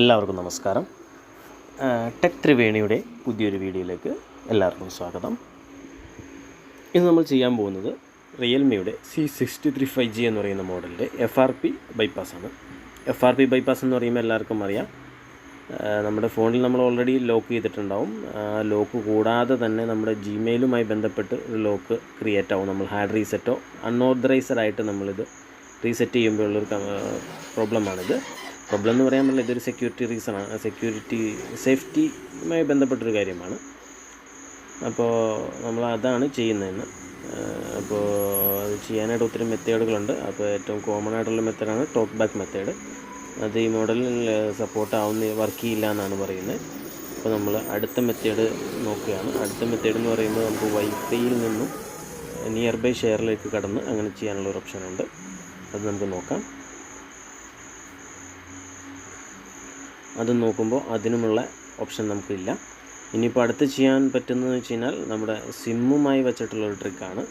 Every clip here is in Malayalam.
എല്ലാവർക്കും നമസ്കാരം. ടെക് ത്രിവേണിയുടെ പുതിയൊരു വീഡിയോയിലേക്ക് എല്ലാവർക്കും സ്വാഗതം. ഇന്ന് നമ്മൾ ചെയ്യാൻ പോകുന്നത് റിയൽമിയുടെ C sixty three five G എന്ന് പറയുന്ന മോഡലിന്റെ എഫ് ആർ പി ബൈപ്പാസാണ് എഫ് ആർ പി ബൈപ്പാസ് എന്ന് പറയുമ്പോൾ എല്ലാവർക്കും അറിയാം. നമ്മുടെ ഫോണിൽ നമ്മൾ ഓൾറെഡി ലോക്ക് ചെയ്തിട്ടുണ്ടാവും. ലോക്ക് കൂടാതെ തന്നെ നമ്മുടെ ജിമെയിലുമായി ബന്ധപ്പെട്ട് ഒരു ലോക്ക് ക്രിയേറ്റ് ആവും. നമ്മൾ ഹാർഡ് റീസെറ്റോ അൺഓതറൈസ്ഡ് ആയിട്ട് നമ്മളിത് റീസെറ്റ് ചെയ്യുമ്പോഴുള്ളൊരു പ്രോബ്ലമാണിത് പ്രോബ്ലം എന്ന് പറയാൻ പറ്റില്ല. ഇതൊരു സെക്യൂരിറ്റി റീസണാണ് സെക്യൂരിറ്റി സേഫ്റ്റിയുമായി ബന്ധപ്പെട്ടൊരു കാര്യമാണ്. അപ്പോൾ നമ്മൾ അതാണ് ചെയ്യുന്നതെന്ന്. അപ്പോൾ അത് ചെയ്യാനായിട്ട് ഒത്തിരി മെത്തേഡുകളുണ്ട്. അപ്പോൾ ഏറ്റവും കോമൺ ആയിട്ടുള്ള മെത്തേഡാണ് ടോക്ക് ബാക്ക് മെത്തേഡ് അത് ഈ മോഡലിൽ സപ്പോർട്ട് ആവുന്ന വർക്ക് ചെയ്യില്ല എന്നാണ് പറയുന്നത്. അപ്പോൾ നമ്മൾ അടുത്ത മെത്തേഡ് നോക്കുകയാണ്. അടുത്ത മെത്തേഡ് എന്ന് പറയുമ്പോൾ നമുക്ക് വൈഫൈയിൽ നിന്നും നിയർ ബൈ ഷെയറിലേക്ക് കടന്ന് അങ്ങനെ ചെയ്യാനുള്ള ഒരു ഓപ്ഷനുണ്ട് അത് നമുക്ക് നോക്കാം. അത് നോക്കുമ്പോൾ അതിനുമുള്ള ഓപ്ഷൻ നമുക്കില്ല. ഇനിയിപ്പോൾ അടുത്ത് ചെയ്യാൻ പറ്റുന്നതെന്ന് വെച്ച് കഴിഞ്ഞാൽ നമ്മുടെ സിമ്മുമായി വെച്ചിട്ടുള്ളൊരു ട്രിക്കാണ്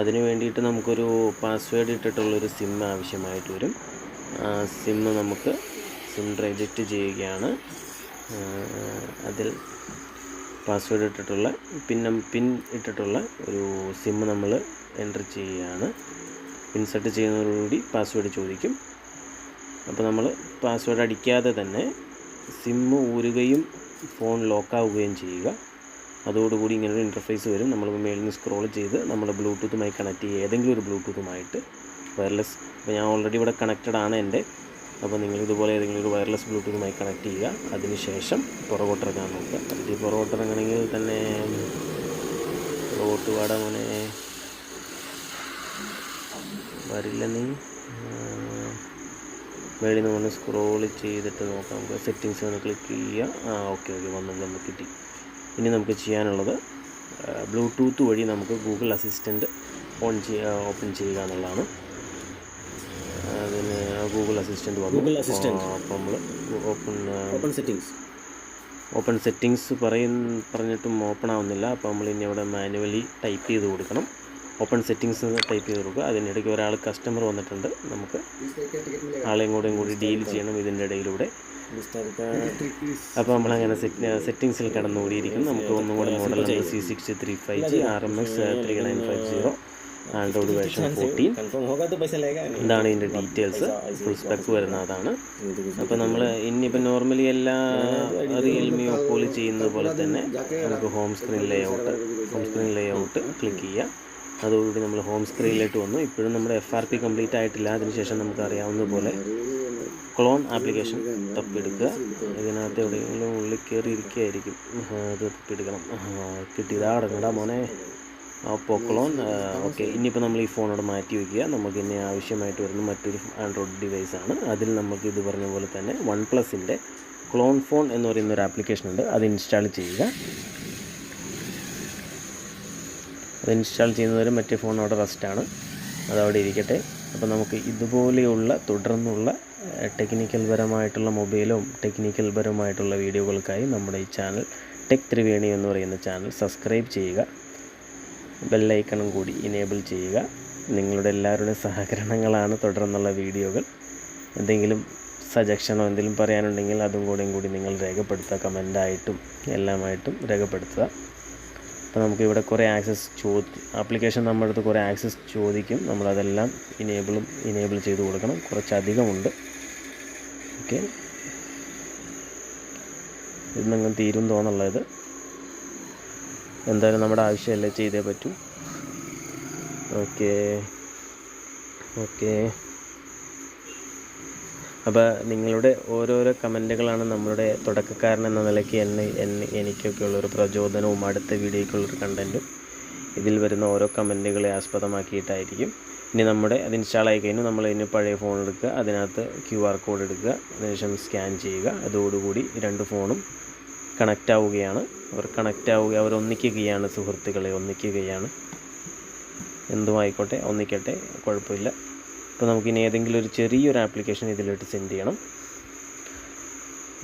അതിന് വേണ്ടിയിട്ട് നമുക്കൊരു പാസ്വേഡ് ഇട്ടിട്ടുള്ളൊരു സിം ആവശ്യമായിട്ട് വരും. സിം നമുക്ക് സിം റെജിസ്റ്റർ ചെയ്യുകയാണ്. അതിൽ പാസ്വേഡ് ഇട്ടിട്ടുള്ള പിൻ പിൻ ഇട്ടിട്ടുള്ള ഒരു സിം നമ്മൾ എന്റർ ചെയ്യുകയാണ്. പിൻ സെറ്റ് ചെയ്യുന്നതോടുകൂടി പാസ്വേഡ് ചോദിക്കും. അപ്പോൾ നമ്മൾ പാസ്വേഡ് അടിക്കാതെ തന്നെ സിമ്മ് ഊരുകയും ഫോൺ ലോക്കാവുകയും ചെയ്യുക. അതോടുകൂടി ഇങ്ങനൊരു ഇന്റർഫേസ് വരും. നമ്മൾ മേളിൽ നിന്ന് സ്ക്രോൾ ചെയ്ത് നമ്മുടെ ബ്ലൂടൂത്തുമായി കണക്ട് ചെയ്യുക ഏതെങ്കിലും ഒരു ബ്ലൂടൂത്തുമായിട്ട് വയർലെസ് ഇപ്പോൾ ഞാൻ ഓൾറെഡി ഇവിടെ കണക്റ്റഡ് ആണ് എന്റെ. അപ്പോൾ നിങ്ങൾ ഇതുപോലെ ഏതെങ്കിലും ഒരു വയർലെസ് ബ്ലൂടൂത്തുമായി കണക്ട് ചെയ്യുക. അതിനുശേഷം പുറകോട്ടിറങ്ങാൻ നോക്കുക. അതിൽ പുറകോട്ടിറങ്ങണമെങ്കിൽ തന്നെ പുറകോട്ട് പാടാ മോനെ. വരില്ല നീ. മേളിൽ നിന്ന് വന്ന് സ്ക്രോൾ ചെയ്തിട്ട് നോക്കാം. നമുക്ക് സെറ്റിങ്സ് ഒന്ന് ക്ലിക്ക് ചെയ്യുക. ആ ഓക്കെ ഓക്കെ വന്നു. വന്ന് കിട്ടി. ഇനി നമുക്ക് ചെയ്യാനുള്ളത് ബ്ലൂടൂത്ത് വഴി നമുക്ക് ഗൂഗിൾ അസിസ്റ്റന്റ് ഓൺ ചെയ്യുക ഓപ്പൺ ചെയ്യുക എന്നുള്ളതാണ്. അതിന് ഗൂഗിൾ അസിസ്റ്റന്റ് വന്നു. ഗൂഗിൾ അസിസ്റ്റന്റ് അപ്പോൾ നമ്മൾ open open settings open settings പറയും പറഞ്ഞിട്ടും ഓപ്പൺ ആവുന്നില്ല. അപ്പോൾ നമ്മൾ ഇനി അവിടെ മാനുവലി ടൈപ്പ് ചെയ്ത് കൊടുക്കണം. ഓപ്പൺ സെറ്റിങ്സ് ടൈപ്പ് ചെയ്ത് കൊടുക്കുക. അതിനിടയ്ക്ക് ഒരാൾ കസ്റ്റമർ വന്നിട്ടുണ്ട്. നമുക്ക് ആളെയും കൂടെയും കൂടി ഡീൽ ചെയ്യണം ഇതിന്റെ ഇടയിലൂടെ. അപ്പോൾ നമ്മളങ്ങനെ സെറ്റ് സെറ്റിങ്സിൽ കടന്നുകൂടിയിരിക്കും നമുക്ക് ഒന്നും കൂടെ model number C six three five G R M X three nine five zero android version fourteen ഇതാണ് ഇതിന്റെ ഡീറ്റെയിൽസ് ഫുൾ സ്പെക്ക് വരുന്ന അതാണ്. അപ്പോൾ നമ്മൾ ഇനിയിപ്പോൾ നോർമലി എല്ലാ റിയൽമിയോ പോലും ചെയ്യുന്നത് പോലെ തന്നെ നമുക്ക് home screen layout home screen layout click ചെയ്യുക അതോടുകൂടി നമ്മൾ ഹോം സ്ക്രീനിലേക്ക് വന്നു. ഇപ്പോഴും നമ്മുടെ എഫ് ആർ പി കംപ്ലീറ്റ് ആയിട്ടില്ല. അതിനുശേഷം നമുക്ക് അറിയാവുന്നതുപോലെ ക്ലോൺ ആപ്ലിക്കേഷൻ തപ്പിയെടുക്കുക. ഇതിനകത്ത് എവിടെയെങ്കിലും ഉള്ളിൽ കയറി ഇരിക്കുകയായിരിക്കും. അത് തപ്പിയെടുക്കണം. കിട്ടിയതാ അടങ്ങടാ മോനെ. അപ്പോൾ ക്ലോൺ ഓക്കെ ഇനിയിപ്പോൾ നമ്മൾ ഈ ഫോണോട് മാറ്റി വയ്ക്കുക നമുക്ക് ഇനി ആവശ്യമായിട്ട് വരുന്ന മറ്റൊരു ആൻഡ്രോയിഡ് ഡിവൈസ് ആണ്. അതിൽ നമുക്ക് ഇത് പറഞ്ഞ പോലെ തന്നെ വൺ പ്ലസിന്റെ ക്ലോൺ ഫോൺ എന്ന് പറയുന്ന ഒരു ആപ്ലിക്കേഷൻ ഉണ്ട്. അത് ഇൻസ്റ്റാൾ ചെയ്യുക. അത് ഇൻസ്റ്റാൾ ചെയ്യുന്നവരെ മറ്റേ ഫോൺ അവിടെ റെസ്റ്റാണ് അതവിടെ ഇരിക്കട്ടെ. അപ്പോൾ നമുക്ക് ഇതുപോലെയുള്ള തുടർന്നുള്ള ടെക്നിക്കൽ പരമായിട്ടുള്ള മൊബൈലും ടെക്നിക്കൽ പരമായിട്ടുള്ള വീഡിയോകൾക്കായി നമ്മുടെ ഈ ചാനൽ ടെക് ത്രിവേണി എന്ന് പറയുന്ന ചാനൽ സബ്സ്ക്രൈബ് ചെയ്യുക. ബെല്ലൈക്കണും കൂടി ഇനേബിൾ ചെയ്യുക. നിങ്ങളുടെ എല്ലാവരുടെയും സഹകരണങ്ങളാണ് തുടർന്നുള്ള വീഡിയോകൾ. എന്തെങ്കിലും സജഷനോ എന്തെങ്കിലും പറയാനുണ്ടെങ്കിൽ അതും കൂടെയും കൂടി നിങ്ങൾ രേഖപ്പെടുത്തുക കമന്റായിട്ടും എല്ലാമായിട്ടും രേഖപ്പെടുത്തുക. അപ്പോൾ നമുക്ക് ഇവിടെ കുറേ ആക്സസ് ചോദി ആപ്ലിക്കേഷൻ നമ്മുടെ അടുത്ത് കുറേ ആക്സസ് ചോദിക്കും. നമ്മളതെല്ലാം ഇനേബിളും ഇനേബിൾ ചെയ്ത് കൊടുക്കണം. കുറച്ചധികമുണ്ട്. ഓക്കെ ഇന്നങ്ങ് തീരും തോന്നുള്ളത് എന്തായാലും നമ്മുടെ ആവശ്യമല്ലേ ചെയ്തേ പറ്റൂ? ഓക്കേ ഓക്കെ അപ്പോൾ നിങ്ങളുടെ ഓരോരോ കമന്റുകളാണ് നമ്മളുടെ തുടക്കക്കാരൻ എന്ന നിലയ്ക്ക് എന്നെ എന്നെ എനിക്കൊക്കെ ഉള്ളൊരു പ്രചോദനവും അടുത്ത വീഡിയോയ്ക്കുള്ളൊരു കണ്ടന്റും ഇതിൽ വരുന്ന ഓരോ കമന്റുകളെ ആസ്പദമാക്കിയിട്ടായിരിക്കും. ഇനി നമ്മുടെ അത് ഇൻസ്റ്റാൾ ആയി കഴിഞ്ഞാൽ നമ്മൾ ഇനി പഴയ ഫോൺ എടുക്കുക. അതിനകത്ത് ക്യു ആർ കോഡ് എടുക്കുക. അതിനുശേഷം സ്കാൻ ചെയ്യുക. അതോടുകൂടി രണ്ട് ഫോണും കണക്റ്റ് ആവുകയാണ്. അവർ കണക്റ്റ് ആവുക അവർ ഒന്നിക്കുകയാണ് സുഹൃത്തുക്കളെ ഒന്നിക്കുകയാണ്. എന്തും ആയിക്കോട്ടെ ഒന്നിക്കട്ടെ കുഴപ്പമില്ല. ഇപ്പോൾ നമുക്കിനി ഏതെങ്കിലും ഒരു ചെറിയൊരു ആപ്ലിക്കേഷൻ ഇതിലോട്ട് സെൻഡ് ചെയ്യണം.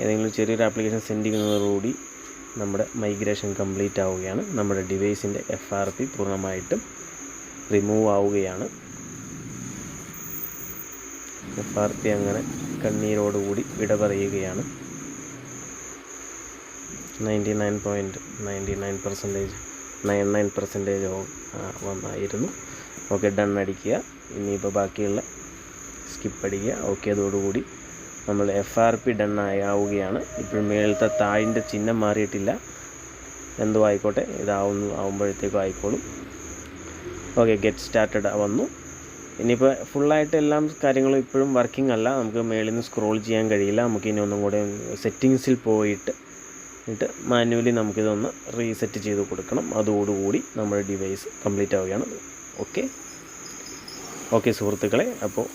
ഏതെങ്കിലും ചെറിയൊരു ആപ്ലിക്കേഷൻ സെൻഡ് ചെയ്യുന്നതോടുകൂടി നമ്മുടെ മൈഗ്രേഷൻ കംപ്ലീറ്റ് ആവുകയാണ്. നമ്മുടെ ഡിവൈസിന്റെ എഫ് ആർ പി പൂർണമായിട്ടും റിമൂവ് ആവുകയാണ്. എഫ് ആർ പി അങ്ങനെ കണ്ണീരോടുകൂടി വിട പറയുകയാണ് ninety nine point ninety nine percentage nine nine percentage വന്നായിരുന്നു. ഓക്കെ ഡൺ അടിക്കുക. ഇനിയിപ്പോൾ ബാക്കിയുള്ള സ്കിപ്പ് അടിക്കുക. ഓക്കെ അതോടുകൂടി നമ്മൾ എഫ് ആർ പി ഡൺ ആവുകയാണ്. ഇപ്പോൾ മേളത്തെ താഴിന്റെ ചിഹ്നം മാറിയിട്ടില്ല. എന്തോ ആയിക്കോട്ടെ ഇതാവുന്നു ആവുമ്പോഴത്തേക്കും ആയിക്കോളും. ഓക്കെ ഗെറ്റ് സ്റ്റാർട്ടഡ് വന്നു. ഇനിയിപ്പോൾ ഫുള്ളായിട്ട് എല്ലാം കാര്യങ്ങളും ഇപ്പോഴും വർക്കിംഗ് അല്ല. നമുക്ക് മേളിൽ നിന്ന് സ്ക്രോൾ ചെയ്യാൻ കഴിയില്ല. നമുക്ക് ഇനി ഒന്നും കൂടെ സെറ്റിങ്സിൽ പോയിട്ട് എന്നിട്ട് മാനുവലി നമുക്കിതൊന്ന് റീസെറ്റ് ചെയ്ത് കൊടുക്കണം. അതോടുകൂടി നമ്മുടെ ഡിവൈസ് കംപ്ലീറ്റ് ആവുകയാണ്. ഓക്കെ. ഓക്കെ സുഹൃത്തുക്കളെ അപ്പോൾ